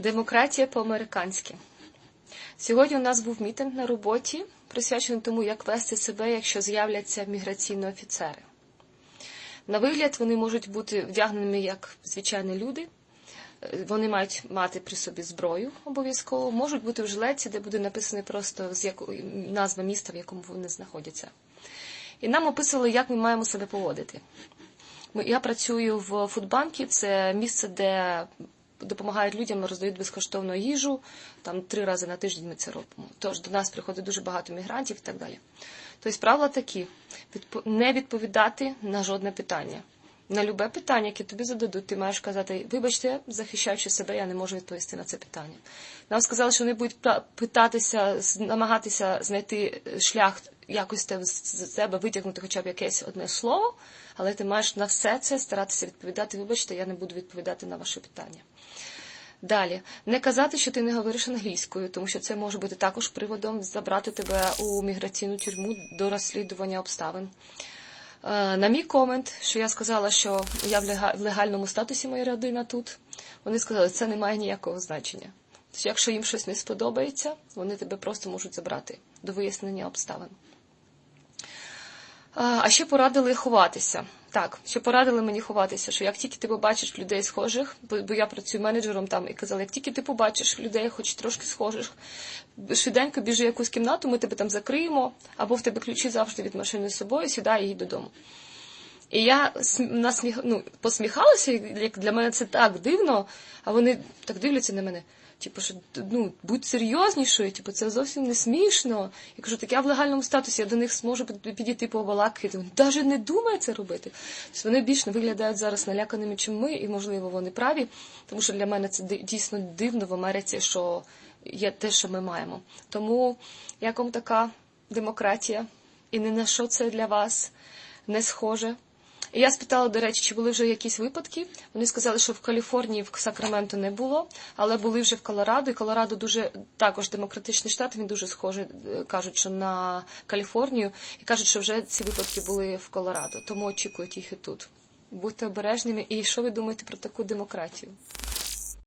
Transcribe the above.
Демократія по-американськи. Сьогодні у нас був мітинг на роботі, присвячений тому, як вести себе, якщо з'являться міграційні офіцери. На вигляд вони можуть бути вдягненими як звичайні люди. Вони мають мати при собі зброю обов'язково, можуть бути в жилеті, де буде написано просто назва міста, в якому вони знаходяться. І нам описували, як ми маємо себе поводити. Я працюю в фудбанкі, це місце, де допомагають людям, роздають безкоштовну їжу. Там три рази на тиждень ми це робимо. Тож до нас приходить дуже багато мігрантів і так далі. Тобто правила такі: не відповідати на жодне питання. На любе питання, яке тобі зададуть, ти маєш казати, вибачте, захищаючи себе, я не можу відповісти на це питання. Нам сказали, що вони будуть питатися, намагатися знайти шлях якось те- з з себе витягнути хоча б якесь одне слово, але ти маєш на все це старатися відповідати. Вибачте, я не буду відповідати на ваше питання. Далі, не казати, що ти не говориш англійською, тому що це може бути також приводом забрати тебе у міграційну тюрму до розслідування обставин. Е, На мій комент, що я сказала, що я в легальному статусі моя родина тут, вони сказали, що це не має ніякого значення. Тож, якщо їм щось не сподобається, вони тебе просто можуть забрати до вияснення обставин. А а ще порадили ховатися. Так, ще порадили мені ховатися, що як тільки ти побачиш людей схожих, бо, бо я працюю менеджером там і казали, як тільки ти побачиш людей, хоч трошки схожих, швиденько біжи якусь кімнату, ми тебе там закриємо, або в тебе ключі завжди від машини з собою, сідай і їдь додому. І я см- насміх, ну, посміхалася, як для мене це так дивно, а вони так дивляться на мене. Типу, що ну, будь серйознішою, типу, це зовсім не смішно. Я кажу, так я в легальному статусі, я до них зможу під- підійти побалакати. Вони навіть не думає це робити. Тобто вони більш виглядають зараз наляканими, чим ми, і можливо вони праві, тому що для мене це дійсно дивно в Америці, що є те, що ми маємо. Тому як вам така демократія, і не на що це для вас не схоже. Я спитала, до речі, чи були вже якісь випадки. Вони сказали, що в Каліфорнії, в Сакраменто не було, але були вже в Колорадо. І Колорадо дуже також демократичний штат. Він дуже схожий, е, кажуть, що на Каліфорнію, і кажуть, що вже ці випадки були в Колорадо. Тому очікують їх і тут. Будьте обережними. І що ви думаєте про таку демократію?